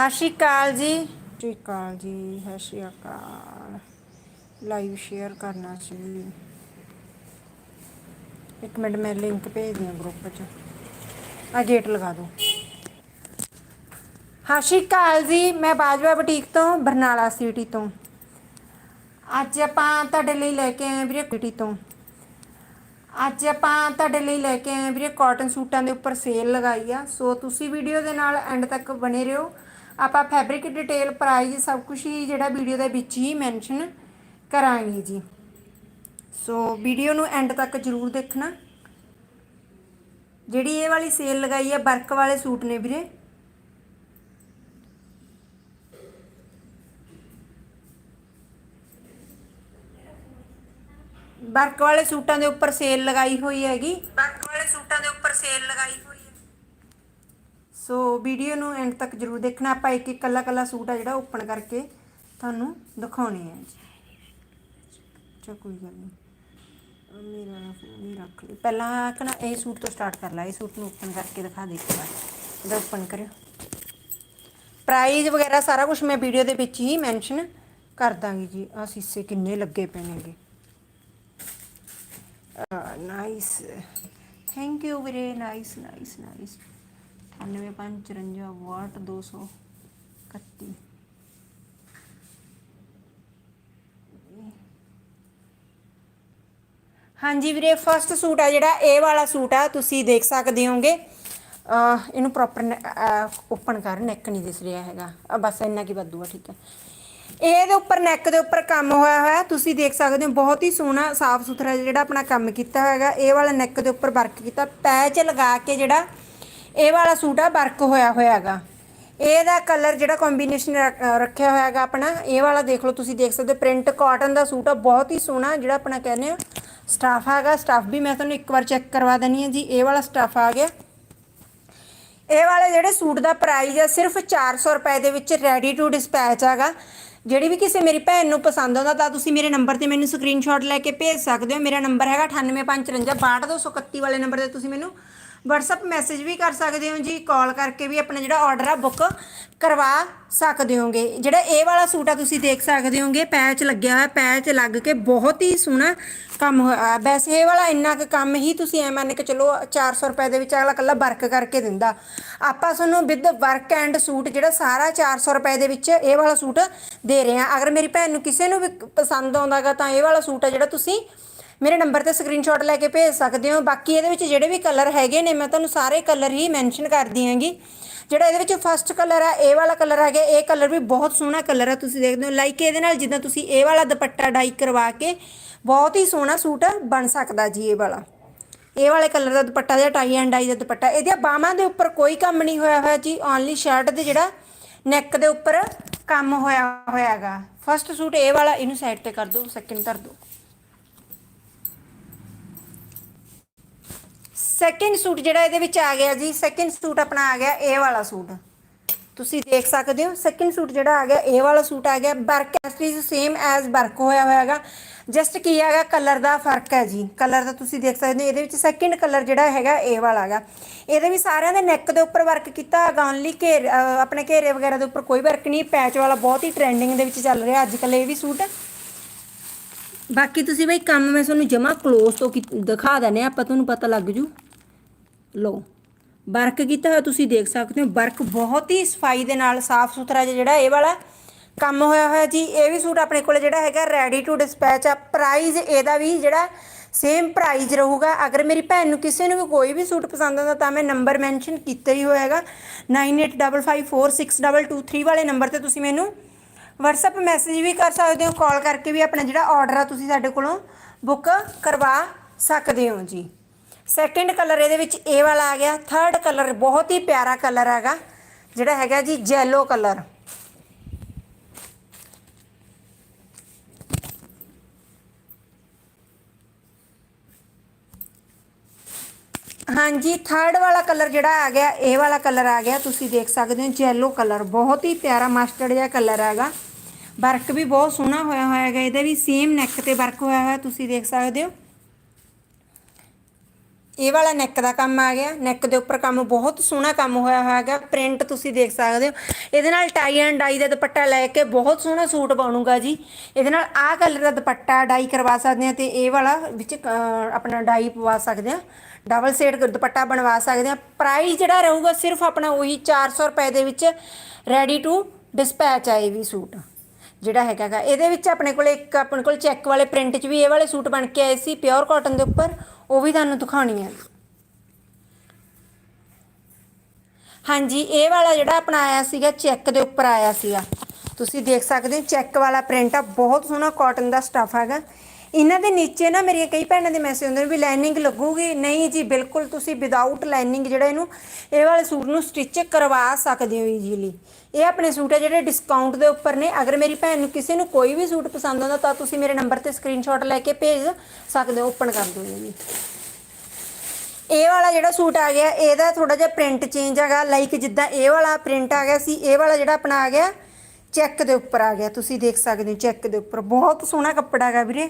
ਸਤਿ ਸ਼੍ਰੀ ਅਕਾਲ ਜੀ। ਸਤਿ ਸ਼੍ਰੀ ਅਕਾਲ ਜੀ ਸਤਿ ਸ਼੍ਰੀ ਅਕਾਲ। ਲਾਈਵ ਸ਼ੇਅਰ ਕਰਨਾ ਸੀ। ਇੱਕ ਮਿੰਟ ਮੈਂ ਲਿੰਕ ਭੇਜਦੀ ਹਾਂ ਗਰੁੱਪ 'ਚ। ਆ ਗੇਟ ਲਗਾ ਦਿਓ। ਸਤਿ ਸ਼੍ਰੀ ਅਕਾਲ ਜੀ ਮੈਂ ਬਾਜਵਾ ਬੁਟੀਕ ਤੋਂ ਬਰਨਾਲਾ ਸਿਟੀ ਤੋਂ। ਅੱਜ ਆਪਾਂ ਤੁਹਾਡੇ ਲਈ ਲੈ ਕੇ ਆਏ ਵੀਰੇ ਸਿਟੀ ਤੋਂ। ਅੱਜ ਆਪਾਂ ਤੁਹਾਡੇ ਲਈ ਲੈ ਕੇ ਆਏ ਵੀਰੇ ਕਾਟਨ ਸੂਟਾਂ ਦੇ ਉੱਪਰ ਸੇਲ ਲਗਾਈ ਆ। ਸੋ ਤੁਸੀਂ ਵੀਡੀਓ ਦੇ ਨਾਲ ਐਂਡ ਤੱਕ ਬਣੇ ਰਹੋ। ਆਪਾਂ ਫੈਬਰਿਕ ਡਿਟੇਲ ਪ੍ਰਾਈਸ ਸਭ ਕੁਝ ਹੀ ਜਿਹੜਾ ਵੀਡੀਓ ਦੇ ਵਿੱਚ ਹੀ ਮੈਂਸ਼ਨ ਕਰਾਂਗੇ ਜੀ। ਸੋ ਵੀਡੀਓ ਨੂੰ ਐਂਡ ਤੱਕ ਜਰੂਰ ਦੇਖਣਾ। ਜਿਹੜੀ ਇਹ ਵਾਲੀ ਸੇਲ ਲਗਾਈ ਹੈ ਵਰਕ ਵਾਲੇ ਸੂਟ ਨੇ ਵੀਰੇ। ਵਰਕ ਵਾਲੇ ਸੂਟਾਂ ਦੇ ਉੱਪਰ ਸੇਲ ਲਗਾਈ ਹੋਈ ਹੈਗੀ। ਵਰਕ ਵਾਲੇ ਸੂਟਾਂ ਦੇ ਉੱਪਰ ਸੇਲ ਲਗਾਈ ਹੋਈ ਸੋ ਵੀਡੀਓ ਨੂੰ ਐਂਡ ਤੱਕ ਜਰੂਰ ਦੇਖਣਾ। ਆਪਾਂ ਇੱਕ ਇੱਕ ਕੱਲਾ ਕੱਲਾ ਸੂਟ ਆ ਜਿਹੜਾ ਓਪਨ ਕਰਕੇ ਤੁਹਾਨੂੰ ਦਿਖਾਉਣੇ ਆ ਜੀ। ਚਾ ਕੋਈ ਗੱਲ ਨਹੀਂ। ਮੇਰਾ ਵਾਲਾ ਰੱਖ ਲਈ। ਪਹਿਲਾਂ ਕਹਣਾ ਇਹ ਸੂਟ ਤੋਂ ਸਟਾਰਟ ਕਰ ਲਾ। ਇਹ ਸੂਟ ਨੂੰ ਓਪਨ ਕਰਕੇ ਦਿਖਾ ਦੇ ਇੱਕ ਵਾਰ। ਇਹਦਾ ਓਪਨ ਕਰਿਓ। ਪ੍ਰਾਈਸ ਵਗੈਰਾ ਸਾਰਾ ਕੁਝ ਮੈਂ ਵੀਡੀਓ ਦੇ ਵਿੱਚ ਹੀ ਮੈਂਸ਼ਨ ਕਰ ਦਾਂਗੀ ਜੀ। ਆ ਸੀਸੇ ਕਿੰਨੇ ਲੱਗੇ ਪਏ ਨੇਗੇ। ਨਾਈਸ ਥੈਂਕ ਯੂ ਵੀਰੇ। ਨਾਈਸ ਨਾਈਸ ਨਾਈਸ 9554 ਵਾਟ 231 ਹਾਂਜੀ ਵੀਰੇ ਫਸਟ ਸੂਟ ਆ ਜਿਹੜਾ, ਇਹ ਵਾਲਾ ਸੂਟ ਆ, ਤੁਸੀਂ ਦੇਖ ਸਕਦੇ ਹੋਗੇ ਇਹਨੂੰ ਪ੍ਰੋਪਰ ਓਪਨ ਕਰ ਨੈਕ ਨਹੀਂ ਦਿਸ ਰਿਹਾ ਹੈਗਾ। ਬਸ ਇੰਨਾ ਕੀ ਵਾਧੂ ਆ, ਠੀਕ ਹੈ। ਇਹਦੇ ਉੱਪਰ ਨੈਕ ਦੇ ਉੱਪਰ ਕੰਮ ਹੋਇਆ ਹੋਇਆ, ਤੁਸੀਂ ਦੇਖ ਸਕਦੇ ਹੋ, ਬਹੁਤ ਹੀ ਸੋਹਣਾ ਸਾਫ਼ ਸੁਥਰਾ ਜਿਹੜਾ ਆਪਣਾ ਕੰਮ ਕੀਤਾ ਹੋਇਆਗਾ ਇਹ ਵਾਲਾ ਨੈਕ ਦੇ ਉੱਪਰ ਵਰਕ ਕੀਤਾ ਪੈਚ ਲਗਾ ਕੇ ਜਿਹੜਾ ਇਹ ਵਾਲਾ ਸੂਟ ਆ, ਵਰਕ ਹੋਇਆ ਹੋਇਆਗਾ। ਇਹਦਾ ਕਲਰ ਜਿਹੜਾ ਕੰਬੀਨੇਸ਼ਨ ਰੱਖਿਆ ਹੋਇਆਗਾ ਆਪਣਾ, ਇਹ ਵਾਲਾ ਦੇਖ ਲਓ ਤੁਸੀਂ ਦੇਖ ਸਕਦੇ ਪ੍ਰਿੰਟ ਕਾਟਨ ਦਾ ਸੂਟ ਆ, ਬਹੁਤ ਹੀ ਸੋਹਣਾ ਜਿਹੜਾ ਆਪਣਾ ਕਹਿੰਦੇ ਆ। ਸਟਾਫ ਹੈਗਾ ਸਟਾਫ ਵੀ ਮੈਂ ਤੁਹਾਨੂੰ ਇੱਕ ਵਾਰ ਚੈੱਕ ਕਰਵਾ ਦਨੀ ਆ ਜੀ, ਇਹ ਵਾਲਾ ਸਟਾਫ ਆ ਗਿਆ। ਇਹ ਵਾਲੇ ਜਿਹੜੇ ਸੂਟ ਦਾ ਪ੍ਰਾਈਸ ਆ, ਸਿਰਫ 400 ਰੁਪਏ ਦੇ ਵਿੱਚ ਰੈਡੀ ਟੂ ਡਿਸਪੈਚ ਹੈਗਾ। ਜਿਹੜੀ ਵੀ ਕਿਸੇ ਮੇਰੀ ਭੈਣ ਨੂੰ ਪਸੰਦ ਆਉਂਦਾ, ਤਾਂ ਤੁਸੀਂ ਮੇਰੇ ਨੰਬਰ ਤੇ ਮੈਨੂੰ ਸਕਰੀਨਸ਼ਾਟ ਲੈ ਕੇ ਭੇਜ ਸਕਦੇ ਹੋ। ਮੇਰਾ ਨੰਬਰ ਹੈਗਾ 9855 62231 ਵਾਲੇ ਨੰਬਰ ਤੇ ਤੁਸੀਂ ਮੈਨੂੰ WhatsApp ਮੈਸੇਜ ਵੀ ਕਰ ਸਕਦੇ ਹੋ ਜੀ ਕਾਲ ਕਰਕੇ ਵੀ ਆਪਣਾ ਜਿਹੜਾ ਆਰਡਰ ਆ ਬੁੱਕ ਕਰਵਾ ਸਕਦੇ ਹੋਗੇ। ਜਿਹੜਾ ਇਹ ਵਾਲਾ ਸੂਟ ਆ ਤੁਸੀਂ ਦੇਖ ਸਕਦੇ ਹੋਗੇ ਪੈਚ ਲੱਗਿਆ ਹੋਇਆ ਪੈਚ ਲੱਗ ਕੇ ਬਹੁਤ ਹੀ ਸੋਹਣਾ ਕੰਮ ਹੋਇਆ ਵੈਸੇ ਇਹ ਵਾਲਾ ਇੰਨਾ ਕੁ ਕੰਮ ਹੀ ਤੁਸੀਂ ਐ ਮੰਨ ਕੇ ਚਲੋ 400 ਰੁਪਏ ਦੇ ਵਿੱਚ ਅਗਲਾ ਕੱਲਾ ਵਰਕ ਕਰਕੇ ਦਿੰਦਾ। ਆਪਾਂ ਤੁਹਾਨੂੰ ਵਿਦ ਵਰਕ ਐਂਡ ਸੂਟ ਜਿਹੜਾ ਸਾਰਾ 400 ਰੁਪਏ ਦੇ ਵਿੱਚ ਇਹ ਵਾਲਾ ਸੂਟ ਦੇ ਰਹੇ ਆ। ਅਗਰ ਮੇਰੀ ਭੈਣ ਨੂੰ ਕਿਸੇ ਨੂੰ ਵੀ ਪਸੰਦ ਆਉਂਦਾਗਾ ਤਾਂ ਇਹ ਵਾਲਾ ਸੂਟ ਆ ਜਿਹੜਾ ਤੁਸੀਂ ਮੇਰੇ ਨੰਬਰ ਤੇ ਸਕਰੀਨਸ਼ਾਟ ਲੈ ਕੇ ਭੇਜ ਸਕਦੇ ਹੋ। ਬਾਕੀ ਇਹਦੇ ਵਿੱਚ ਜਿਹੜੇ ਵੀ ਕਲਰ ਹੈਗੇ ਨੇ, ਮੈਂ ਤੁਹਾਨੂੰ ਸਾਰੇ ਕਲਰ ਹੀ ਮੈਂਸ਼ਨ ਕਰਦੀ ਹਾਂਗੀ। ਜਿਹੜਾ ਇਹਦੇ ਵਿੱਚ ਫਸਟ ਕਲਰ ਆ, ਇਹ ਵਾਲਾ ਕਲਰ ਹੈਗਾ। ਇਹ ਕਲਰ ਵੀ ਬਹੁਤ ਸੋਹਣਾ ਕਲਰ ਆ, ਤੁਸੀਂ ਦੇਖਦੇ ਹੋ। ਲਾਈਕ ਇਹਦੇ ਨਾਲ ਜਿੱਦਾਂ ਤੁਸੀਂ ਇਹ ਵਾਲਾ ਦੁਪੱਟਾ ਡਾਈ ਕਰਵਾ ਕੇ ਬਹੁਤ ਹੀ ਸੋਹਣਾ ਸੂਟ ਬਣ ਸਕਦਾ ਜੀ ਇਹ ਵਾਲਾ। ਇਹ ਵਾਲੇ ਕਲਰ ਦਾ ਦੁਪੱਟਾ ਜਿਹੜਾ ਟਾਈ ਐਂਡ ਡਾਈ ਦਾ ਦੁਪੱਟਾ। ਇਹਦੀਆਂ ਬਾਹਾਂ ਦੇ ਉੱਪਰ ਕੋਈ ਕੰਮ ਨਹੀਂ ਹੋਇਆ ਹੋਇਆ ਜੀ। ਓਨਲੀ ਸ਼ਰਟ ਦੇ ਜਿਹੜਾ ਨੈਕ ਦੇ ਉੱਪਰ ਕੰਮ ਹੋਇਆ ਹੋਇਆ ਹੈਗਾ। ਫਸਟ ਸੂਟ ਇਹ ਵਾਲਾ, ਇਹਨੂੰ ਸਾਈਡ ਤੇ ਕਰ ਦਿਓ ਸੈਕਿੰਡ ਧਰ ਦਿਓ। ਸੈਕਿੰਡ ਸੂਟ ਜਿਹੜਾ ਇਹਦੇ ਵਿੱਚ ਆ ਗਿਆ ਜੀ ਸੈਕਿੰਡ ਸੂਟ ਆਪਣਾ ਆ ਗਿਆ, ਇਹ ਵਾਲਾ ਸੂਟ ਤੁਸੀਂ ਦੇਖ ਸਕਦੇ ਹੋ ਸੈਕਿੰਡ ਸੂਟ ਜਿਹੜਾ ਆ ਗਿਆ, ਇਹ ਵਾਲਾ ਸੂਟ ਆ ਗਿਆ। ਵਰਕ ਐਸਟੀਜ਼ ਸੇਮ ਐਜ਼ ਵਰਕ ਹੋਇਆ ਹੋਇਆ ਹੈਗਾ। ਜਸਟ ਕੀ ਹੈਗਾ ਕਲਰ ਦਾ ਫ਼ਰਕ ਹੈ ਜੀ। ਕਲਰ ਦਾ ਤੁਸੀਂ ਦੇਖ ਸਕਦੇ ਹੋ, ਇਹਦੇ ਵਿੱਚ ਸੈਕਿੰਡ ਕਲਰ ਜਿਹੜਾ ਹੈਗਾ, ਇਹ ਵਾਲਾ ਹੈਗਾ ਇਹਦੇ ਵੀ ਸਾਰਿਆਂ ਦੇ ਨੈਕ ਦੇ ਉੱਪਰ ਵਰਕ ਕੀਤਾ ਹੈਗਾ ਓਨਲੀ ਘੇਰ ਆਪਣੇ ਘੇਰੇ ਵਗੈਰਾ ਦੇ ਉੱਪਰ ਕੋਈ ਵਰਕ ਨਹੀਂ ਪੈਚ ਵਾਲਾ ਬਹੁਤ ਹੀ ਟ੍ਰੈਂਡਿੰਗ ਦੇ ਵਿੱਚ ਚੱਲ ਰਿਹਾ ਅੱਜ ਕੱਲ ਇਹ ਵੀ ਸੂਟ ਬਾਕੀ ਤੁਸੀਂ ਬਈ ਕੰਮ ਮੈਂ ਤੁਹਾਨੂੰ ਜਮਾ ক্লোਜ਼ ਤੋਂ ਦਿਖਾ ਦਨੇ ਆਪਾਂ ਤੁਹਾਨੂੰ ਪਤਾ ਲੱਗ ਜੂ। ਲਓ। ਵਰਕ ਕੀਤਾ ਹੋਇਆ ਤੁਸੀਂ ਦੇਖ ਸਕਦੇ ਹੋ। ਵਰਕ ਬਹੁਤ ਹੀ ਸਫ਼ਾਈ ਦੇ ਨਾਲ, ਸਾਫ਼ ਸੁਥਰਾ ਜਿਹੜਾ ਇਹ ਵਾਲਾ ਕੰਮ ਹੋਇਆ ਹੋਇਆ ਜੀ। ਇਹ ਵੀ ਸੂਟ ਆਪਣੇ ਕੋਲ ਜਿਹੜਾ ਹੈਗਾ ਰੈਡੀ ਟੂ ਡਿਸਪੈਚ ਆ। ਪ੍ਰਾਈਸ ਇਹਦਾ ਵੀ ਜਿਹੜਾ ਸੇਮ ਪ੍ਰਾਈਸ ਰਹੂਗਾ। ਅਗਰ ਮੇਰੀ ਭੈਣ ਨੂੰ ਕਿਸੇ ਨੂੰ ਵੀ ਕੋਈ ਵੀ ਸੂਟ ਪਸੰਦ ਆਉਂਦਾ ਤਾਂ ਮੈਂ ਨੰਬਰ ਮੈਂਸ਼ਨ ਕੀਤਾ ਹੀ ਹੋਇਆ ਹੈਗਾ। 9855462223 ਵਾਲੇ ਨੰਬਰ ਤੇ ਤੁਸੀਂ ਮੈਨੂੰ WhatsApp ਮੈਸੇਜ ਵੀ ਕਰ ਸਕਦੇ ਹੋ। ਕਾਲ ਕਰਕੇ ਵੀ ਆਪਣਾ ਜਿਹੜਾ ਆਰਡਰ ਆ ਤੁਸੀਂ ਸਾਡੇ ਕੋਲੋਂ ਬੁੱਕ ਕਰਵਾ ਸਕਦੇ ਹੋ ਜੀ। ਸੈਕਿੰਡ ਕਲਰ ਇਹਦੇ ਵਿੱਚ ਇਹ ਵਾਲਾ ਆ ਗਿਆ। ਥਰਡ ਕਲਰ ਬਹੁਤ ਹੀ ਪਿਆਰਾ ਕਲਰ ਹੈਗਾ, ਜਿਹੜਾ ਹੈਗਾ ਜੀ ਜੈਲੋ ਕਲਰ ਹਾਂਜੀ ਥਰਡ ਵਾਲਾ ਕਲਰ ਜਿਹੜਾ ਆ ਗਿਆ ਇਹ ਵਾਲਾ ਕਲਰ ਆ ਗਿਆ। ਤੁਸੀਂ ਦੇਖ ਸਕਦੇ ਹੋ ਜੈਲੋ ਕਲਰ ਬਹੁਤ ਹੀ ਪਿਆਰਾ ਮਸਟਰਡ ਜਿਹਾ ਕਲਰ ਹੈਗਾ। ਵਰਕ ਵੀ ਬਹੁਤ ਸੋਹਣਾ ਹੋਇਆ ਹੋਇਆ ਹੈਗਾ, ਇਹਦੇ ਵੀ ਸੇਮ ਨੈਕ ਤੇ ਵਰਕ ਹੋਇਆ ਹੋਇਆ, ਤੁਸੀਂ ਦੇਖ ਸਕਦੇ ਹੋ। ਇਹ ਵਾਲਾ ਨੈਕ ਦਾ ਕੰਮ ਆ ਗਿਆ। ਨੈਕ ਦੇ ਉੱਪਰ ਕੰਮ ਬਹੁਤ ਸੋਹਣਾ ਕੰਮ ਹੋਇਆ ਹੋਇਆ ਹੈਗਾ। ਪ੍ਰਿੰਟ ਤੁਸੀਂ ਦੇਖ ਸਕਦੇ ਹੋ। ਇਹਦੇ ਨਾਲ ਟਾਈ ਐਂਡ ਡਾਈ ਦਾ ਦੁਪੱਟਾ ਲੈ ਕੇ ਬਹੁਤ ਸੋਹਣਾ ਸੂਟ ਬਣੂਗਾ ਜੀ। ਇਹਦੇ ਨਾਲ ਆਹ ਕਲਰ ਦਾ ਦੁਪੱਟਾ ਡਾਈ ਕਰਵਾ ਸਕਦੇ ਆ ਤੇ ਇਹ ਵਾਲਾ ਵਿੱਚ ਆਪਣਾ ਡਾਈ ਪਵਾ ਸਕਦੇ ਆ ਡਬਲ ਸ਼ੇਡ ਦੁਪੱਟਾ ਬਣਵਾ ਸਕਦੇ ਆ ਪ੍ਰਾਈਸ ਜਿਹੜਾ ਰਹੂਗਾ ਸਿਰਫ ਆਪਣਾ ਉਹੀ 400 ਰੁਪਏ ਦੇ ਵਿੱਚ ਰੈਡੀ ਟੂ ਡਿਸਪੈਚ ਆਏ ਵੀ ਸੂਟ। ਜਿਹੜਾ ਹੈਗਾ ਇਹਦੇ ਵਿੱਚ ਆਪਣੇ ਕੋਲ ਇੱਕ ਆਪਣੇ ਕੋਲ ਚੈੱਕ ਵਾਲੇ ਪ੍ਰਿੰਟ 'ਚ ਵੀ ਇਹ ਵਾਲੇ ਸੂਟ ਬਣ ਕੇ ਆਏ ਸੀ ਪਿਓਰ ਕਾਟਨ ਦੇ ਉੱਪਰ। ਉਹ ਵੀ ਤੁਹਾਨੂੰ ਦਿਖਾਉਣੀ ਹੈ ਹਾਂਜੀ, ਇਹ ਵਾਲਾ ਜਿਹੜਾ ਆਪਣਾ ਆਇਆ ਸੀਗਾ, ਚੈੱਕ ਦੇ ਉੱਪਰ ਆਇਆ ਸੀਗਾ। ਤੁਸੀਂ ਦੇਖ ਸਕਦੇ ਹੋ, ਚੈੱਕ ਵਾਲਾ ਪ੍ਰਿੰਟ ਆ। ਬਹੁਤ ਸੋਹਣਾ ਕਾਟਨ ਦਾ ਸਟਫ ਹੈਗਾ। ਇਹਨਾਂ ਦੇ ਨੀਚੇ ਨਾ ਮੇਰੀਆਂ ਕਈ ਭੈਣਾਂ ਦੇ ਮੈਸੇਜ ਹੁੰਦੇ ਨੇ ਵੀ ਲਾਈਨਿੰਗ ਲੱਗੂਗੀ। ਨਹੀਂ ਜੀ, ਬਿਲਕੁਲ ਤੁਸੀਂ ਵਿਦਆਊਟ ਲਾਈਨਿੰਗ ਜਿਹੜਾ ਇਹਨੂੰ, ਇਹ ਵਾਲੇ ਸੂਟ ਨੂੰ ਸਟਿਚ ਕਰਵਾ ਸਕਦੇ ਹੋ ਈਜ਼ੀਲੀ ਇਹ ਆਪਣੇ ਸੂਟ ਹੈ ਜਿਹੜੇ ਡਿਸਕਾਊਂਟ ਦੇ ਉੱਪਰ ਨੇ। ਅਗਰ ਮੇਰੀ ਭੈਣ ਨੂੰ ਕਿਸੇ ਨੂੰ ਕੋਈ ਵੀ ਸੂਟ ਪਸੰਦ ਆਉਂਦਾ ਤਾਂ ਤੁਸੀਂ ਮੇਰੇ ਨੰਬਰ ਤੇ ਸਕਰੀਨਸ਼ਾਟ ਲੈ ਕੇ ਭੇਜ ਸਕਦੇ ਹੋ ਓਪਨ ਕਰ ਦਿਓ ਜੀ ਇਹ ਵਾਲਾ ਜਿਹੜਾ ਸੂਟ ਆ ਗਿਆ, ਇਹਦਾ ਥੋੜਾ ਜਿਹਾ ਪ੍ਰਿੰਟ ਚੇਂਜ ਹੈਗਾ ਲਾਈਕ ਜਿੱਦਾਂ ਇਹ ਵਾਲਾ ਪ੍ਰਿੰਟ ਆ ਗਿਆ ਸੀ, ਇਹ ਵਾਲਾ ਜਿਹੜਾ ਆਪਣਾ ਆ ਗਿਆ ਚੈੱਕ ਦੇ ਉੱਪਰ ਆ ਗਿਆ। ਤੁਸੀਂ ਦੇਖ ਸਕਦੇ ਹੋ ਚੈੱਕ ਦੇ ਉੱਪਰ। ਬਹੁਤ ਸੋਹਣਾ ਕੱਪੜਾ ਹੈਗਾ ਵੀਰੇ।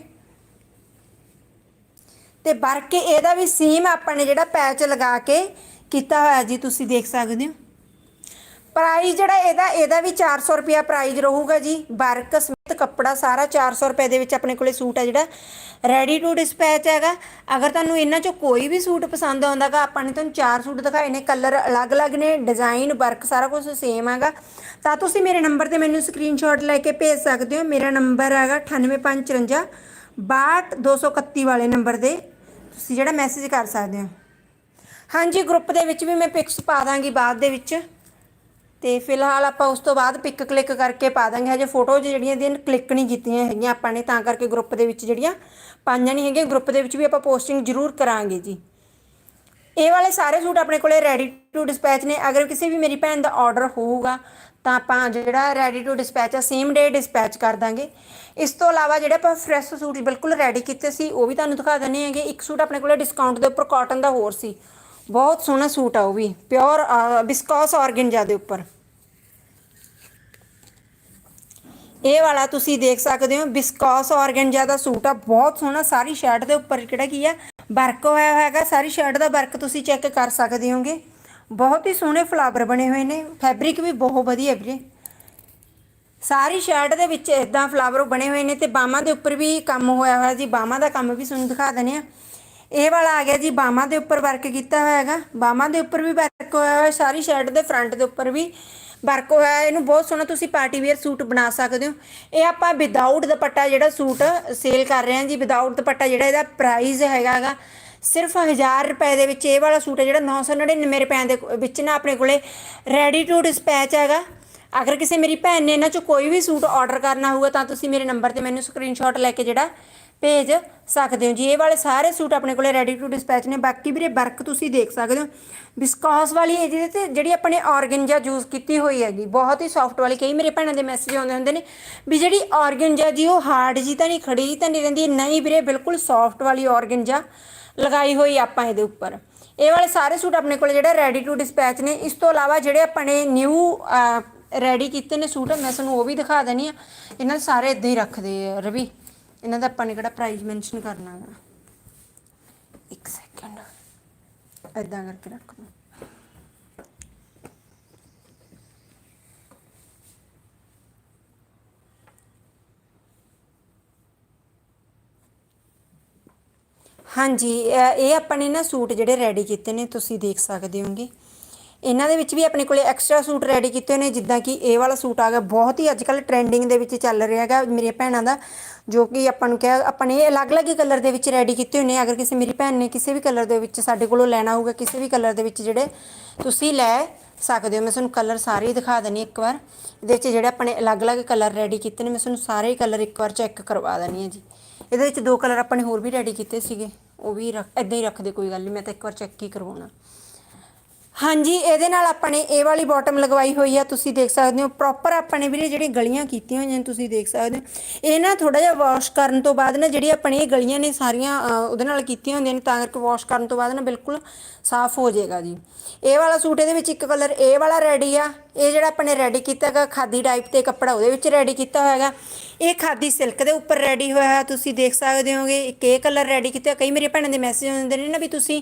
ਤੇ ਵਰਕ ਇਹਦਾ ਵੀ ਸੇਮ ਆਪਾਂ ਨੇ ਜਿਹੜਾ ਪੈਚ ਲਗਾ ਕੇ ਕੀਤਾ ਹੋਇਆ ਜੀ, ਤੁਸੀਂ ਦੇਖ ਸਕਦੇ ਹੋ। ਪ੍ਰਾਈਸ ਜਿਹੜਾ ਇਹਦਾ ਇਹਦਾ ਵੀ 400 ਰੁਪਿਆ ਪ੍ਰਾਈਸ ਰਹੂਗਾ ਜੀ। ਵਰਕ ਸਮੇਤ ਕੱਪੜਾ ਸਾਰਾ 400 ਰੁਪਏ ਦੇ ਵਿੱਚ ਆਪਣੇ ਕੋਲੇ ਸੂਟ ਹੈ ਜਿਹੜਾ। ਰੈਡੀ ਟੂ ਡਿਸਪੈਚ ਹੈਗਾ। ਅਗਰ ਤੁਹਾਨੂੰ ਇਹਨਾਂ ਚੋਂ ਕੋਈ ਵੀ ਸੂਟ ਪਸੰਦ ਆਉਂਦਾਗਾ ਆਪਾਂ ਨੇ ਤੁਹਾਨੂੰ ਚਾਰ ਸੂਟ ਦਿਖਾਏ ਨੇ ਕਲਰ ਅਲੱਗ-ਅਲੱਗ ਨੇ ਡਿਜ਼ਾਈਨ ਵਰਕ ਸਾਰਾ ਕੁਝ ਸੇਮ ਹੈਗਾ। ਤਾਂ ਤੁਸੀਂ ਮੇਰੇ ਨੰਬਰ ਤੇ ਮੈਨੂੰ ਸਕਰੀਨਸ਼ਾਟ ਲੈ ਕੇ ਭੇਜ ਸਕਦੇ ਹੋ। ਮੇਰਾ ਨੰਬਰ ਹੈਗਾ 98554 62231 ਵਾਲੇ ਨੰਬਰ ਦੇ। ਤੁਸੀਂ ਜਿਹੜਾ ਮੈਸੇਜ ਕਰ ਸਕਦੇ ਹੋ। ਹਾਂਜੀ ਗਰੁੱਪ ਦੇ ਵਿੱਚ ਵੀ ਮੈਂ ਪਿਕਸ ਪਾ ਦਾਂਗੀ ਬਾਅਦ ਦੇ ਵਿੱਚ। ਤੇ ਫਿਲਹਾਲ ਆਪਾਂ ਉਸ ਤੋਂ ਬਾਅਦ ਪਿਕ ਕਲਿੱਕ ਕਰਕੇ ਪਾ ਦਾਂਗੇ। ਹਜੇ ਫੋਟੋਜ਼ ਜਿਹੜੀਆਂ ਦੀਆਂ ਕਲਿੱਕ ਨਹੀਂ ਕੀਤੀਆਂ ਹੈਗੀਆਂ ਆਪਾਂ ਨੇ, ਤਾਂ ਕਰਕੇ ਗਰੁੱਪ ਦੇ ਵਿੱਚ ਜਿਹੜੀਆਂ ਪਾਈਆਂ ਨਹੀਂ ਹੈਗੀਆਂ। ਗਰੁੱਪ ਦੇ ਵਿੱਚ ਵੀ ਆਪਾਂ ਪੋਸਟਿੰਗ ਜ਼ਰੂਰ ਕਰਾਂਗੇ ਜੀ। ਇਹ ਵਾਲੇ ਸਾਰੇ ਸੂਟ ਆਪਣੇ ਕੋਲੇ ਰੈਡੀ ਟੂ ਡਿਸਪੈਚ ਨੇ, ਅਗਰ ਕਿਸੇ ਵੀ ਮੇਰੀ ਭੈਣ ਦਾ ਆਰਡਰ ਹੋਊਗਾ, ਤਾਂ ਆਪਾਂ ਜਿਹੜਾ ਰੈਡੀ ਟੂ ਡਿਸਪੈਚ ਆ ਸੇਮ ਡੇ ਡਿਸਪੈਚ ਕਰ ਦਾਂਗੇ। ਇਸ ਤੋਂ ਇਲਾਵਾ ਜਿਹੜੇ ਆਪਾਂ ਫਰੈਸ਼ ਸੂਟ ਬਿਲਕੁਲ ਰੈਡੀ ਕੀਤੇ ਸੀ, ਉਹ ਵੀ ਤੁਹਾਨੂੰ ਦਿਖਾ ਦਿੰਨੇ ਹੈਗੇ। ਇੱਕ ਸੂਟ ਆਪਣੇ ਕੋਲੇ ਡਿਸਕਾਊਂਟ ਦੇ ਉੱਪਰ ਕਾਟਨ ਦਾ ਹੋਰ ਸੀ। ਬਹੁਤ ਸੋਹਣਾ ਸੂਟ ਆ ਉਹ ਵੀ ਪਿਓਰ ਬਿਸਕੋਸ ਆਰਗੈਂਜਾ ਦੇ ਉੱਪਰ। ਇਹ ਵਾਲਾ ਤੁਸੀਂ ਦੇਖ ਸਕਦੇ ਹੋ ਬਿਸਕੋਸ ਆਰਗੈਂਜਾ ਦਾ ਸੂਟ ਆ, ਬਹੁਤ ਸੋਹਣਾ, ਸਾਰੀ ਸ਼ਰਟ ਦੇ ਉੱਪਰ ਕਿਹੜਾ ਕੀ ਆ, ਵਰਕ ਹੋਇਆ ਹੋਇਆ ਹੈਗਾ, ਸਾਰੀ ਸ਼ਰਟ ਦਾ ਵਰਕ ਤੁਸੀਂ ਚੈੱਕ ਕਰ ਸਕਦੇ ਹੋਗੇ। ਬਹੁਤ ਹੀ ਸੋਹਣੇ ਫਲਾਵਰ ਬਣੇ ਹੋਏ ਨੇ ਫੈਬਰਿਕ ਵੀ ਬਹੁਤ ਵਧੀਆ ਵੀਰੇ। ਸਾਰੀ ਸ਼ਰਟ ਦੇ ਵਿੱਚ ਇਦਾਂ ਫਲਾਵਰ ਬਣੇ ਹੋਏ ਨੇ ਤੇ ਬਾਹਾਂ ਦੇ ਉੱਪਰ ਵੀ ਕੰਮ ਹੋਇਆ ਹੋਇਆ ਜੀ, ਬਾਹਾਂ ਦਾ ਕੰਮ ਵੀ ਤੁਹਾਨੂੰ ਦਿਖਾ ਦਨੇ ਆ ਇਹ ਵਾਲਾ ਆ ਗਿਆ ਜੀ, ਬਾਹਾਂ ਦੇ ਉੱਪਰ ਵਰਕ ਕੀਤਾ ਹੋਇਆ ਹੈਗਾ। ਬਾਹਾਂ ਦੇ ਉੱਪਰ ਵੀ ਵਰਕ ਹੋਇਆ ਹੋਇਆ, ਸਾਰੀ ਸ਼ਰਟ ਦੇ ਫਰੰਟ ਦੇ ਉੱਪਰ ਵੀ ਵਰਕ ਹੋਇਆ ਇਹਨੂੰ ਬਹੁਤ ਸੋਹਣਾ ਤੁਸੀਂ ਪਾਰਟੀ ਵੇਅਰ ਸੂਟ ਬਣਾ ਸਕਦੇ ਹੋ। ਇਹ ਆਪਾਂ ਵਿਦਆਊਟ ਦੁਪੱਟਾ ਜਿਹੜਾ ਸੂਟ ਸੇਲ ਕਰ ਰਹੇ ਹਾਂ ਜੀ ਵਿਦਆਊਟ ਦੁਪੱਟਾ ਜਿਹੜਾ ਇਹਦਾ ਪ੍ਰਾਈਸ ਹੈਗਾਗਾ ਸਿਰਫ 1000 ਰੁਪਏ ਦੇ ਵਿੱਚ ਇਹ ਵਾਲਾ ਸੂਟ ਹੈ ਜਿਹੜਾ 999 ਰੁਪਏ ਦੇ ਵਿੱਚ ਨਾ ਆਪਣੇ ਕੋਲੇ ਰੈਡੀ ਟੂ ਡਿਸਪੈਚ ਹੈਗਾ। ਅਗਰ ਕਿਸੇ ਮੇਰੀ ਭੈਣ ਨੇ ਇਹਨਾਂ ਚੋਂ ਕੋਈ ਵੀ ਸੂਟ ਆਰਡਰ ਕਰਨਾ ਹੋਊਗਾ ਤਾਂ ਤੁਸੀਂ ਮੇਰੇ ਨੰਬਰ ਤੇ ਮੈਨੂੰ ਸਕਰੀਨਸ਼ਾਟ ਲੈ ਕੇ ਜਿਹੜਾ ਭੇਜ ਸਕਦੇ ਹੋ। ਜੀ, ਇਹ ਵਾਲੇ ਸਾਰੇ ਸੂਟ ਆਪਣੇ ਕੋਲੇ ਰੈਡੀ ਟੂ ਡਿਸਪੈਚ ਨੇ। ਬਾਕੀ ਵੀਰੇ ਵਰਕ ਤੁਸੀਂ ਦੇਖ ਸਕਦੇ ਹੋ। ਬਿਸਕੋਸ ਵਾਲੀ ਹੈ ਜਿਹਦੇ ਤੇ ਜਿਹੜੀ ਆਪਣੇ ਆਰਗਨਜਾ ਯੂਜ਼ ਕੀਤੀ ਹੋਈ ਹੈਗੀ, ਬਹੁਤ ਹੀ ਸੌਫਟ ਵਾਲੀ। ਕਈ ਮੇਰੇ ਭੈਣਾਂ ਦੇ ਮੈਸੇਜ ਆਉਂਦੇ ਹੁੰਦੇ ਨੇ ਵੀ ਜਿਹੜੀ ਆਰਗਨਜਾ ਜੀ ਉਹ ਹਾਰਡ ਜੀ ਤਾਂ ਨਹੀਂ, ਖੜੀ ਜੀ ਤਾਂ ਨਹੀਂ ਰਹਿੰਦੀ। ਨਹੀਂ ਵੀਰੇ, ਬਿਲਕੁਲ ਸੌਫਟ ਵਾਲੀ ਆਰਗਨਜਾ ਲਗਾਈ ਹੋਈ ਆਪਾਂ ਇਹਦੇ ਉੱਪਰ। ਇਹ ਵਾਲੇ ਸਾਰੇ ਸੂਟ ਆਪਣੇ ਕੋਲ ਜਿਹੜੇ ਰੈਡੀ ਟੂ ਡਿਸਪੈਚ ਨੇ, ਇਸ ਤੋਂ ਇਲਾਵਾ ਜਿਹੜੇ ਆਪਣੇ ਨਿਊ ਰੈਡੀ ਕੀਤੇ ਨੇ ਸੂਟ, ਮੈਂ ਤੁਹਾਨੂੰ ਉਹ ਵੀ ਦਿਖਾ ਦੇਣੀ ਆ। ਇਹਨਾਂ ਸਾਰੇ ਇਦਾਂ ਹੀ ਰੱਖਦੇ ਆ, ਰਵੀ। ਇਹਨਾਂ ਦਾ ਆਪਾਂ ਨੇ ਕਿਹੜਾ ਪ੍ਰਾਈਸ ਮੈਂਸ਼ਨ ਕਰਨਾ ਹੈ ਇੱਕ ਸੈਕਿੰਡ ਇਦਾਂ ਕਰਕੇ ਰੱਖ ਦੋ ਹਾਂਜੀ, ਇਹ ਇਹ ਆਪਾਂ ਨੇ ਨਾ ਸੂਟ ਜਿਹੜੇ ਰੈਡੀ ਕੀਤੇ ਨੇ, ਤੁਸੀਂ ਦੇਖ ਸਕਦੇ ਹੋਗੇ ਇਹਨਾਂ ਦੇ ਵਿੱਚ ਵੀ ਆਪਣੇ ਕੋਲੇ ਐਕਸਟਰਾ ਸੂਟ ਰੈਡੀ ਕੀਤੇ ਨੇ, ਜਿੱਦਾਂ ਕਿ ਇਹ ਵਾਲਾ ਸੂਟ ਆ ਗਿਆ। ਬਹੁਤ ਹੀ ਅੱਜ ਕੱਲ ਟ੍ਰੈਂਡਿੰਗ ਦੇ ਵਿੱਚ ਚੱਲ ਰਿਹਾ ਹੈਗਾ ਮੇਰੀਆਂ ਭੈਣਾਂ ਦਾ, ਜੋ ਕਿ ਆਪਾਂ ਨੂੰ ਕਿਹਾ ਆਪਾਂ ਨੇ ਅਲੱਗ-ਅਲੱਗ ਹੀ ਕਲਰ ਦੇ ਵਿੱਚ ਰੈਡੀ ਕੀਤੇ ਹੋਏ ਨੇ। ਅਗਰ ਕਿਸੇ, ਮੇਰੀ ਭੈਣ ਨੇ ਕਿਸੇ ਵੀ ਕਲਰ ਦੇ ਵਿੱਚ ਸਾਡੇ ਕੋਲੋਂ ਲੈਣਾ ਹੋਊਗਾ, ਕਿਸੇ ਵੀ ਕਲਰ ਦੇ ਵਿੱਚ ਜਿਹੜੇ ਤੁਸੀਂ ਲੈ ਸਕਦੇ ਹੋ। ਮੈਂ ਤੁਹਾਨੂੰ ਕਲਰ ਸਾਰੇ ਹੀ ਦਿਖਾ ਦਣੀ ਇੱਕ ਵਾਰ। ਇਹਦੇ ਵਿੱਚ ਜਿਹੜੇ ਆਪਣੇ ਅਲੱਗ-ਅਲੱਗ ਕਲਰ ਰੈਡੀ ਕੀਤੇ ਨੇ, ਮੈਂ ਤੁਹਾਨੂੰ ਸਾਰੇ ਹੀ ਕਲਰ ਇੱਕ ਵਾਰ ਚੈੱਕ ਕਰਵਾ ਦਣੀ ਹੈ ਜੀ। ਇਹਦੇ ਵਿੱਚ ਦੋ ਕਲਰ ਆਪਾਂ ਨੇ ਹੋਰ ਵੀ ਰੈਡੀ ਕੀਤੇ ਸੀਗੇ। ਉਹ ਵੀ ਰੱਖ ਇਦਾਂ ਹੀ ਰੱਖਦੇ, ਕੋਈ ਗੱਲ ਨਹੀਂ ਮੈਂ ਤਾਂ ਇੱਕ ਵਾਰ ਚੈੱਕ ਹੀ ਕਰਵਾਉਣਾ। ਹਾਂਜੀ, ਇਹਦੇ ਨਾਲ ਆਪਾਂ ਨੇ ਇਹ ਵਾਲੀ ਬਾਟਮ ਲਗਵਾਈ ਹੋਈ ਆ, ਤੁਸੀਂ ਦੇਖ ਸਕਦੇ ਹੋ ਪ੍ਰੋਪਰ ਆਪਾਂ ਨੇ ਵੀਰੇ ਜਿਹੜੀ ਗਲੀਆਂ ਕੀਤੀਆਂ ਹੋਈਆਂ ਨੇ, ਤੁਸੀਂ ਦੇਖ ਸਕਦੇ ਹੋ। ਇਹ ਨਾ ਥੋੜਾ ਜਿਹਾ ਵਾਸ਼ ਕਰਨ ਤੋਂ ਬਾਅਦ ਨਾ ਜਿਹੜੀ ਆਪਣੀ ਇਹ ਗਲੀਆਂ ਨੇ ਸਾਰੀਆਂ ਉਹਦੇ ਨਾਲ ਕੀਤੀਆਂ ਹੁੰਦੀਆਂ ਨੇ, ਤਾਂ ਕਰਕੇ ਵਾਸ਼ ਕਰਨ ਤੋਂ ਬਾਅਦ ਨਾ ਬਿਲਕੁਲ ਸਾਫ਼ ਹੋ ਜਾਏਗਾ ਜੀ। ਇਹ ਵਾਲਾ ਸੂਟ ਇਹਦੇ ਵਿੱਚ ਇੱਕ ਕਲਰ ਇਹ ਵਾਲਾ ਰੈਡੀ ਆ। ਇਹ ਜਿਹੜਾ ਆਪਾਂ ਨੇ ਰੈਡੀ ਕੀਤਾ ਹੈਗਾ, ਖਾਦੀ ਟਾਈਪ ਤੇ ਕੱਪੜਾ ਉਹਦੇ ਵਿੱਚ ਰੈਡੀ ਕੀਤਾ ਹੋਇਆ ਹੈਗਾ। ਇਹ ਖਾਦੀ ਸਿਲਕ ਦੇ ਉੱਪਰ ਰੈਡੀ ਹੋਇਆ ਹੈ ਤੁਸੀਂ ਦੇਖ ਸਕਦੇ ਹੋਗੇ। ਇੱਕ ਇਹ ਕਲਰ ਰੈਡੀ ਕੀਤਾ ਕਈ ਮੇਰੇ ਭੈਣਾਂ ਦੇ ਮੈਸੇਜ ਆਉਂਦੇ ਨੇ ਨਾ ਵੀ ਤੁਸੀਂ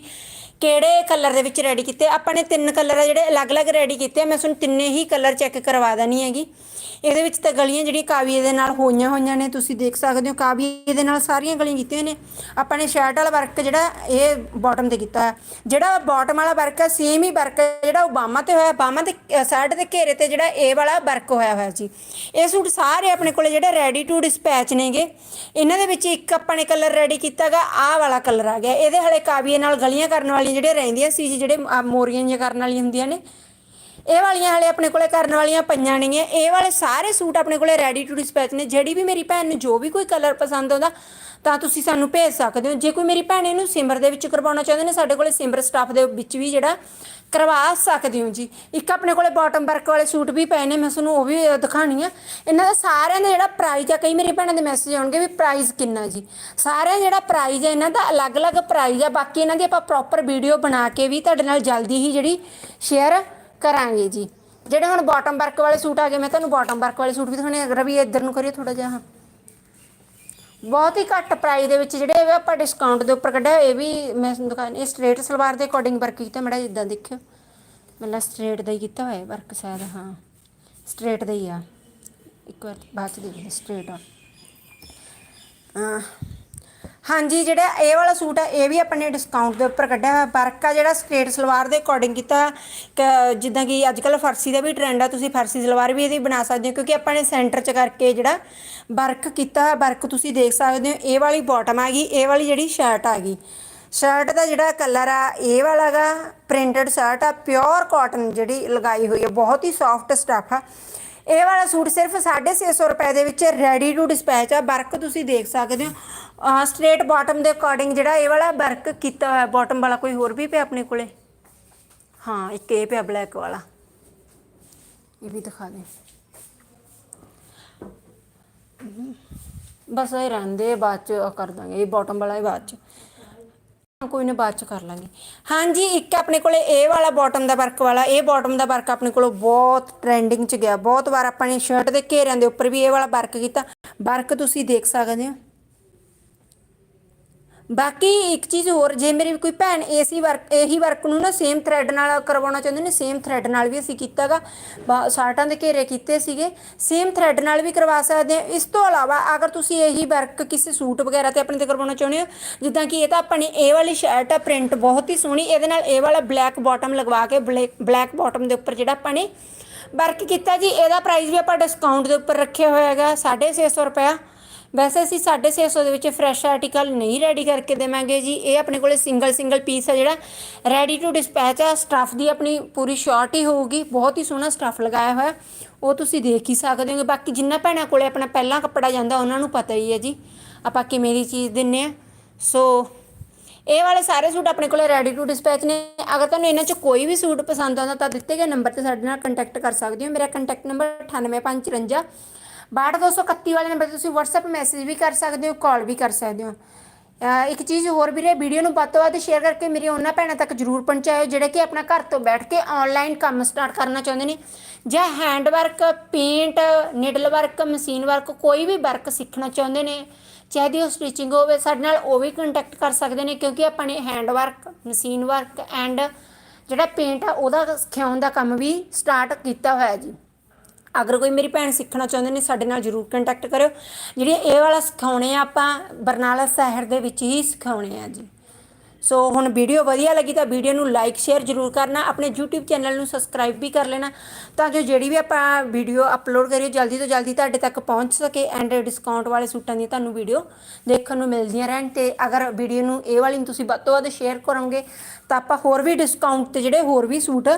ਕਿਹੜੇ ਕਲਰ ਦੇ ਵਿੱਚ ਰੈਡੀ ਕੀਤੇ। ਆਪਾਂ ਨੇ ਤਿੰਨ ਕਲਰ ਆ ਜਿਹੜੇ ਅਲੱਗ-ਅਲੱਗ ਰੈਡੀ ਕੀਤੇ ਮੈਂ ਤੁਹਾਨੂੰ ਤਿੰਨੇ ਹੀ ਕਲਰ ਚੈੱਕ ਕਰਵਾ ਦੇਣੀ ਹੈਗੀ। ਇਹਦੇ ਵਿੱਚ ਤਾਂ ਗਲੀਆਂ ਜਿਹੜੀਆਂ ਕਾਵੀਏ ਦੇ ਨਾਲ ਹੋਈਆਂ ਹੋਈਆਂ ਨੇ ਤੁਸੀਂ ਦੇਖ ਸਕਦੇ ਹੋ ਕਾਵੀਏ ਦੇ ਨਾਲ ਸਾਰੀਆਂ ਗਲੀਆਂ ਕੀਤੀਆਂ ਨੇ। ਆਪਾਂ ਨੇ ਸ਼ਰਟ ਵਾਲਾ ਵਰਕ ਜਿਹੜਾ ਇਹ ਬਾਟਮ ਤੇ ਕੀਤਾ ਹੈ। ਜਿਹੜਾ ਬਾਟਮ ਵਾਲਾ ਵਰਕ ਹੈ ਸੇਮ ਹੀ ਵਰਕ ਜਿਹੜਾ ਉਹ ਬਾਹਾਂ ਤੇ ਹੋਇਆ ਬਾਮਾ ਦੇ ਸਾਈਡ ਦੇ ਘੇਰੇ ਤੇ ਜਿਹੜਾ ਇਹ ਵਾਲਾ ਵਰਕ ਹੋਇਆ ਹੋਇਆ ਜੀ ਇਹ ਸੂਟ ਸਾਰੇ ਆਪਣੇ ਕੋਲੇ ਜਿਹੜੇ ਰੈਡੀ ਟੂ ਡਿਸਪੈਚ ਨੇਗੇ। ਇਹਨਾਂ ਦੇ ਵਿੱਚ ਇੱਕ ਆਪਾਂ ਨੇ ਕਲਰ ਰੈਡੀ ਕੀਤਾਗਾ ਆਹ ਵਾਲਾ ਕਲਰ ਆ ਗਿਆ। ਇਹਦੇ ਹਲੇ ਕਾਵੀਏ ਨਾਲ ਗਲੀਆਂ ਕਰਨ ਵਾਲੀਆਂ ਜਿਹੜੀਆਂ ਰਹਿੰਦੀਆਂ ਸੀ ਜੀ, ਜਿਹੜੇ ਮੋਰੀਆਂ ਜਿਹੀਆਂ ਕਰਨ ਵਾਲੀਆਂ ਹੁੰਦੀਆਂ ਨੇ ਇਹ ਵਾਲੀਆਂ ਹਲੇ ਆਪਣੇ ਕੋਲੇ ਕਰਨ ਵਾਲੀਆਂ ਪਈਆਂ ਨਹੀਂ ਹੈ ਇਹ ਵਾਲੇ ਸਾਰੇ ਸੂਟ ਆਪਣੇ ਕੋਲੇ ਰੈਡੀ ਟੂ ਡਿਸਪੈਚ ਨੇ। ਜਿਹੜੀ ਵੀ ਮੇਰੀ ਭੈਣ ਨੂੰ ਜੋ ਵੀ ਕੋਈ ਕਲਰ ਪਸੰਦ ਆਉਂਦਾ, ਤਾਂ ਤੁਸੀਂ ਸਾਨੂੰ ਭੇਜ ਸਕਦੇ ਹੋ। ਜੇ ਕੋਈ ਮੇਰੀ ਭੈਣ ਇਹਨੂੰ ਸਿਮਰ ਦੇ ਵਿੱਚ ਕਰਵਾਉਣਾ ਚਾਹੁੰਦੇ ਨੇ, ਸਾਡੇ ਕੋਲੇ ਸਿਮਰ ਸਟਾਫ ਦੇ ਵਿੱਚ ਵੀ ਜਿਹੜਾ, ਕਰਵਾ ਸਕਦੇ ਹੋ ਜੀ। ਇੱਕ ਆਪਣੇ ਕੋਲੇ ਬਾਟਮ ਵਰਕ ਵਾਲੇ ਸੂਟ ਵੀ ਪਏ ਨੇ, ਮੈਂ ਤੁਹਾਨੂੰ ਉਹ ਵੀ ਦਿਖਾਣੀ ਆ। ਇਹਨਾਂ ਦਾ ਸਾਰਿਆਂ ਦਾ ਜਿਹੜਾ ਪ੍ਰਾਈਸ ਆ, ਕਈ ਮੇਰੀ ਭੈਣਾਂ ਦੇ ਮੈਸੇਜ ਆਉਣਗੇ ਵੀ ਪ੍ਰਾਈਸ ਕਿੰਨਾ ਜੀ। ਸਾਰਿਆਂ ਜਿਹੜਾ ਪ੍ਰਾਈਸ ਆ, ਇਹਨਾਂ ਦਾ ਅਲੱਗ-ਅਲੱਗ ਪ੍ਰਾਈਸ ਆ। ਬਾਕੀ ਇਹਨਾਂ ਦੀ ਆਪਾਂ ਪ੍ਰੋਪਰ ਵੀਡੀਓ ਬਣਾ ਕੇ ਵੀ ਤੁਹਾਡੇ ਨਾਲ ਜਲਦੀ ਹੀ ਜਿਹੜੀ ਸ਼ੇਅਰ ਕਰਾਂਗੇ ਜੀ। ਜਿਹੜੇ ਹੁਣ ਬਾਟਮ ਵਰਕ ਵਾਲੇ ਸੂਟ ਆ ਗਏ, ਮੈਂ ਤੁਹਾਨੂੰ ਬਾਟਮ ਵਰਕ ਵਾਲੇ ਸੂਟ ਵੀ ਦਿਖਾਣੇ ਅਗਰ ਵੀ ਇੱਧਰ ਨੂੰ ਕਰਿਓ ਥੋੜਾ ਜਿਹਾ। ਬਹੁਤ ਹੀ ਘੱਟ ਪ੍ਰਾਈਸ ਦੇ ਵਿੱਚ ਜਿਹੜੇ ਆਪਾਂ ਡਿਸਕਾਊਂਟ ਦੇ ਉੱਪਰ ਕੱਢਿਆ, ਇਹ ਵੀ ਮੈਂ ਦੁਕਾਨ ਇਹ ਸਟ੍ਰੇਟ ਸਲਵਾਰ ਦੇ ਅਕੋਰਡਿੰਗ ਵਰਕ ਕੀਤਾ, ਮੜਾ ਇਦਾਂ ਦੇਖਿਓ। ਮਤਲਬ ਸਟ੍ਰੇਟ ਦਾ ਹੀ ਕੀਤਾ ਹੋਇਆ ਵਰਕ ਸ਼ਾਇਦ, ਹਾਂ। ਸਟ੍ਰੇਟ ਦਾ ਹੀ ਆ। ਇੱਕ ਵਾਰ ਬਾਅਦ ਚ ਦੇਖਦੇ ਸਟ੍ਰੇਟ ਆ। ਹਾਂਜੀ, ਜਿਹੜਾ ਇਹ ਵਾਲਾ ਸੂਟ ਆ, ਇਹ ਵੀ ਆਪਾਂ ਨੇ ਡਿਸਕਾਊਂਟ ਦੇ ਉੱਪਰ ਕੱਢਿਆ ਹੋਇਆ। ਵਰਕ ਆ ਜਿਹੜਾ ਸਟ੍ਰੇਟ ਸਲਵਾਰ ਦੇ ਅਕੋਰਡਿੰਗ ਕੀਤਾ ਕ- ਜਿੱਦਾਂ ਕਿ ਅੱਜ ਕੱਲ ਫਰਸੀ ਦਾ ਵੀ ਟ੍ਰੈਂਡ ਆ, ਤੁਸੀਂ ਫਰਸੀ ਸਲਵਾਰ ਵੀ ਇਹਦੀ ਬਣਾ ਸਕਦੇ ਹੋ, ਕਿਉਂਕਿ ਆਪਾਂ ਨੇ ਸੈਂਟਰ 'ਚ ਕਰਕੇ ਜਿਹੜਾ ਵਰਕ ਕੀਤਾ ਵਰਕ ਤੁਸੀਂ ਦੇਖ ਸਕਦੇ ਹੋ। ਇਹ ਵਾਲੀ ਬਾਟਮ ਆ ਗਈ, ਇਹ ਵਾਲੀ ਜਿਹੜੀ ਸ਼ਰਟ ਆ ਗਈ। ਸ਼ਰਟ ਦਾ ਜਿਹੜਾ ਕਲਰ ਆ, ਇਹ ਵਾਲਾ ਗਾ ਪ੍ਰਿੰਟਡ ਸ਼ਰਟ ਆ ਪਿਓਰ ਕਾਟਨ ਜਿਹੜੀ ਲਗਾਈ ਹੋਈ ਹੈ ਬਹੁਤ ਹੀ ਸੌਫਟ ਸਟੱਫ ਆ। ਇਹ ਵਾਲਾ ਸੂਟ ਸਿਰਫ 650 ਰੁਪਏ ਦੇ ਵਿੱਚ ਰੈਡੀ ਟੂ ਡਿਸਪੈਚ ਆ, ਵਰਕ ਤੁਸੀਂ ਦੇਖ ਸਕਦੇ ਹੋ। ਸਟ੍ਰੇਟ ਬਾਟਮ ਦੇ ਅਕੋਰਡਿੰਗ ਜਿਹੜਾ ਇਹ ਵਾਲਾ ਵਰਕ ਕੀਤਾ ਹੋਇਆ ਬਾਟਮ ਵਾਲਾ ਕੋਈ ਹੋਰ ਵੀ ਪਿਆ ਆਪਣੇ ਕੋਲੇ? ਹਾਂ ਇੱਕ ਇਹ ਪਿਆ ਬਲੈਕ ਵਾਲਾ। ਇਹ ਵੀ ਦਿਖਾ ਦੇ। ਬਸ ਇਹ ਰਹਿੰਦੇ ਬਾਅਦ ਚ ਕਰ ਦਾਂਗੇ ਇਹ ਬਾਟਮ ਵਾਲਾ ਹੀ ਬਾਅਦ ਚ। ਕੋਈ ਨਾ ਬਾਅਦ ਚ ਕਰ ਲਾਂਗੇ। ਹਾਂਜੀ ਇੱਕ ਆਪਣੇ ਕੋਲੇ ਇਹ ਵਾਲਾ ਬਾਟਮ ਦਾ ਵਰਕ ਵਾਲਾ ਇਹ ਬਾਟਮ ਦਾ ਵਰਕ ਆਪਣੇ ਕੋਲ ਬਹੁਤ ਟ੍ਰੈਂਡਿੰਗ ਚ ਗਿਆ। ਬਹੁਤ ਵਾਰ ਆਪਾਂ ਨੇ ਸ਼ਰਟ ਦੇ ਘੇਰਿਆਂ ਦੇ ਉੱਪਰ ਵੀ ਇਹ ਵਾਲਾ ਵਰਕ ਕੀਤਾ। ਵਰਕ ਤੁਸੀਂ ਦੇਖ ਸਕਦੇ ਹੋ। ਬਾਕੀ ਇੱਕ ਚੀਜ਼ ਹੋਰ, ਜੇ ਮੇਰੀ ਕੋਈ ਭੈਣ ਏਸੀ ਵਰਕ ਇਹੀ ਵਰਕ ਨੂੰ ਨਾ ਸੇਮ ਥ੍ਰੈਡ ਨਾਲ ਕਰਵਾਉਣਾ ਚਾਹੁੰਦੇ ਨੇ ਸੇਮ ਥ੍ਰੈਡ ਨਾਲ ਵੀ ਅਸੀਂ ਕੀਤਾਗਾ। ਸ਼ਾਰਟਾਂ ਦੇ ਘੇਰੇ ਕੀਤੇ ਸੀਗੇ। ਸੇਮ ਥ੍ਰੈਡ ਨਾਲ ਵੀ ਕਰਵਾ ਸਕਦੇ ਆ ਇਸ ਤੋਂ ਇਲਾਵਾ ਅਗਰ ਤੁਸੀਂ ਇਹੀ ਵਰਕ ਕਿਸੇ ਸੂਟ ਵਗੈਰਾ ਤੇ ਆਪਣੇ ਤੇ ਕਰਵਾਉਣਾ ਚਾਹੁੰਦੇ ਹੋ, ਜਿੱਦਾਂ ਕਿ ਇਹ ਤਾਂ ਆਪਾਂ ਨੇ ਇਹ ਵਾਲੀ ਸ਼ਰਟ ਆ ਪ੍ਰਿੰਟ ਬਹੁਤ ਹੀ ਸੋਹਣੀ, ਇਹਦੇ ਨਾਲ ਇਹ ਵਾਲਾ ਬਲੈਕ ਬਾਟਮ ਲਗਵਾ ਕੇ ਬਲੈਕ ਬਾਟਮ ਦੇ ਉੱਪਰ ਜਿਹੜਾ ਆਪਾਂ ਨੇ ਵਰਕ ਕੀਤਾ ਜੀ, ਇਹਦਾ ਪ੍ਰਾਈਸ ਵੀ ਆਪਾਂ ਡਿਸਕਾਊਂਟ ਦੇ ਉੱਪਰ ਰੱਖਿਆ ਹੋਇਆ ਹੈਗਾ 650 ਰੁਪਇਆ। ਵੈਸੇ ਅਸੀਂ 650 ਦੇ ਵਿੱਚ ਫਰੈਸ਼ ਆਰਟੀਕਲ ਨਹੀਂ ਰੈਡੀ ਕਰਕੇ ਦੇਵਾਂਗੇ ਜੀ। ਇਹ ਆਪਣੇ ਕੋਲੇ ਸਿੰਗਲ ਸਿੰਗਲ ਪੀਸ ਆ ਜਿਹੜਾ। ਰੈਡੀ ਟੂ ਡਿਸਪੈਚ ਆ। ਸਟਫ ਦੀ ਆਪਣੀ ਪੂਰੀ ਸ਼ਾਰਟ ਹੀ ਹੋਊਗੀ। ਬਹੁਤ ਹੀ ਸੋਹਣਾ ਸਟਫ ਲਗਾਇਆ ਹੋਇਆ। ਉਹ ਤੁਸੀਂ ਦੇਖ ਹੀ ਸਕਦੇ ਹੋਗੇ। ਬਾਕੀ ਜਿੰਨਾ ਭੈਣਾਂ ਕੋਲੇ ਆਪਣਾ ਪਹਿਲਾਂ ਕੱਪੜਾ ਜਾਂਦਾ, ਉਹਨਾਂ ਨੂੰ ਪਤਾ ਹੀ ਹੈ ਜੀ। ਆਪਾਂ ਕਿਵੇਂ ਦੀ ਚੀਜ਼ ਦਿੰਨੇ ਆ। ਸੋ ਇਹ ਵਾਲੇ ਸਾਰੇ ਸੂਟ ਆਪਣੇ ਕੋਲੇ ਰੈਡੀ ਟੂ ਡਿਸਪੈਚ ਨੇ। ਅਗਰ ਤੁਹਾਨੂੰ ਇਹਨਾਂ ਚ ਕੋਈ ਵੀ ਸੂਟ ਪਸੰਦ ਆਉਂਦਾ, ਤਾਂ ਦਿੱਤੇ ਗਏ ਨੰਬਰ ਤੇ ਸਾਡੇ ਨਾਲ ਕੰਟੈਕਟ ਕਰ ਸਕਦੇ ਹੋ। ਮੇਰਾ ਕੰਟੈਕਟ ਨੰਬਰ 98554 62231 ਵਾਲੇ ਨੰਬਰ ਤੇ ਤੁਸੀਂ WhatsApp ਮੈਸੇਜ ਵੀ ਕਰ ਸਕਦੇ ਹੋ ਕਾਲ ਵੀ ਕਰ ਸਕਦੇ ਹੋ। ਇੱਕ ਚੀਜ਼ ਹੋਰ ਵੀਰੇ ਵੀਡੀਓ ਨੂੰ ਵੱਧ ਤੋਂ ਵੱਧ ਸ਼ੇਅਰ ਕਰਕੇ ਮੇਰੀ ਉਹਨਾਂ ਭੈਣਾਂ ਤੱਕ ਜਰੂਰ ਪਹੁੰਚਾਇਓ, ਜਿਹੜੇ ਕਿ ਆਪਣਾ ਘਰ ਤੋਂ ਬੈਠ ਕੇ ਆਨਲਾਈਨ ਕੰਮ ਸਟਾਰਟ ਕਰਨਾ ਚਾਹੁੰਦੇ ਨੇ। ਜਾਂ hand work paint needle work machine work ਕੋਈ ਵੀ ਵਰਕ ਸਿੱਖਣਾ ਚਾਹੁੰਦੇ ਨੇ, ਚਾਹੇ ਦੀ ਉਹ ਸਟਿਚਿੰਗ ਹੋਵੇ, ਸਾਡੇ ਨਾਲ ਉਹ ਵੀ ਕੰਟੈਕਟ ਕਰ ਸਕਦੇ ਨੇ, ਕਿਉਂਕਿ ਆਪਾਂ ਨੇ hand work machine work and ਜਿਹੜਾ ਪੇਂਟ ਆ, ਉਹਦਾ ਸਿਖਾਉਣ ਦਾ ਕੰਮ ਵੀ ਸਟਾਰਟ ਕੀਤਾ ਹੋਇਆ ਜੀ। ਅਗਰ ਕੋਈ ਮੇਰੀ ਭੈਣ ਸਿੱਖਣਾ ਚਾਹੁੰਦੇ ਨੇ, ਸਾਡੇ ਨਾਲ ਜਰੂਰ ਕੰਟੈਕਟ ਕਰਿਓ। ਜਿਹੜੇ ਇਹ ਵਾਲਾ ਸਿਖਾਉਣੇ ਆ, ਆਪਾਂ ਬਰਨਾਲਾ ਸ਼ਹਿਰ ਦੇ ਵਿੱਚ ਹੀ ਸਿਖਾਉਣੇ ਆ ਜੀ। ਸੋ ਹੁਣ ਵੀਡੀਓ ਵਧੀਆ ਲੱਗੀ ਤਾਂ ਵੀਡੀਓ ਨੂੰ ਲਾਈਕ ਸ਼ੇਅਰ ਜਰੂਰ ਕਰਨਾ। ਆਪਣੇ YouTube ਚੈਨਲ ਨੂੰ ਸਬਸਕ੍ਰਾਈਬ ਵੀ ਕਰ ਲੈਣਾ, ਤਾਂ ਜੋ ਜਿਹੜੀ ਵੀ ਆਪਾਂ ਵੀਡੀਓ ਅਪਲੋਡ ਕਰੀਏ, ਜਲਦੀ ਤੋਂ ਜਲਦੀ ਤੁਹਾਡੇ ਤੱਕ ਪਹੁੰਚ ਸਕੇ ਐਂਡ ਡਿਸਕਾਊਂਟ ਵਾਲੇ ਸੂਟਾਂ ਦੀਆਂ ਤੁਹਾਨੂੰ ਵੀਡੀਓ ਦੇਖਣ ਨੂੰ ਮਿਲਦੀਆਂ ਰਹਿਣ। ਤੇ ਅਗਰ ਵੀਡੀਓ ਨੂੰ ਇਹ ਵਾਲੀ ਨੂੰ ਤੁਸੀਂ ਵੱਧ ਤੋਂ ਵੱਧ ਸ਼ੇਅਰ ਕਰੋਗੇ, ਤਾਂ ਆਪਾਂ ਹੋਰ ਵੀ ਡਿਸਕਾਊਂਟ ਤੇ ਜਿਹੜੇ ਹੋਰ ਵੀ ਸੂਟ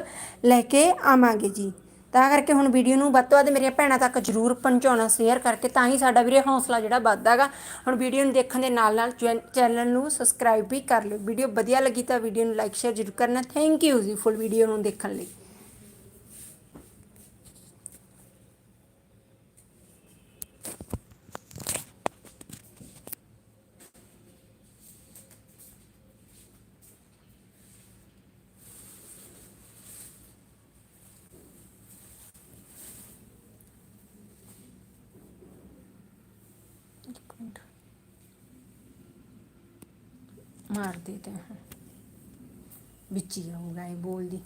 ਲੈ ਕੇ ਆਵਾਂਗੇ ਜੀ। ਤਾਂ ਕਰਕੇ ਹੁਣ ਵੀਡੀਓ ਨੂੰ ਵੱਧ ਤੋਂ ਵੱਧ ਮੇਰੀਆਂ ਭੈਣਾਂ ਤੱਕ ਜਰੂਰ ਪਹੁੰਚਾਉਣਾ ਸ਼ੇਅਰ ਕਰਕੇ ਤਾਂ ਹੀ ਸਾਡਾ ਵੀਰੇ ਹੌਸਲਾ ਜਿਹੜਾ ਵੱਧਦਾਗਾ। ਹੁਣ ਵੀਡੀਓ ਨੂੰ ਦੇਖਣ ਦੇ ਨਾਲ ਨਾਲ ਚੈਨਲ ਨੂੰ ਸਬਸਕ੍ਰਾਈਬ ਵੀ ਕਰ ਲਿਓ। ਵੀਡੀਓ ਵਧੀਆ ਲੱਗੀ ਤਾਂ ਵੀਡੀਓ ਨੂੰ ਲਾਈਕ ਸ਼ੇਅਰ ਜਰੂਰ ਕਰਨਾ। ਥੈਂਕ ਯੂ ਜੀ ਫੁੱਲ ਵੀਡੀਓ ਨੂੰ ਦੇਖਣ ਲਈ। ਮਿੰਟ। ਮਾਰ ਦੇ ਤੇ ਵਿੱਚ ਹੀ ਆਊਗਾ ਇਹ ਬੋਲਦੀ।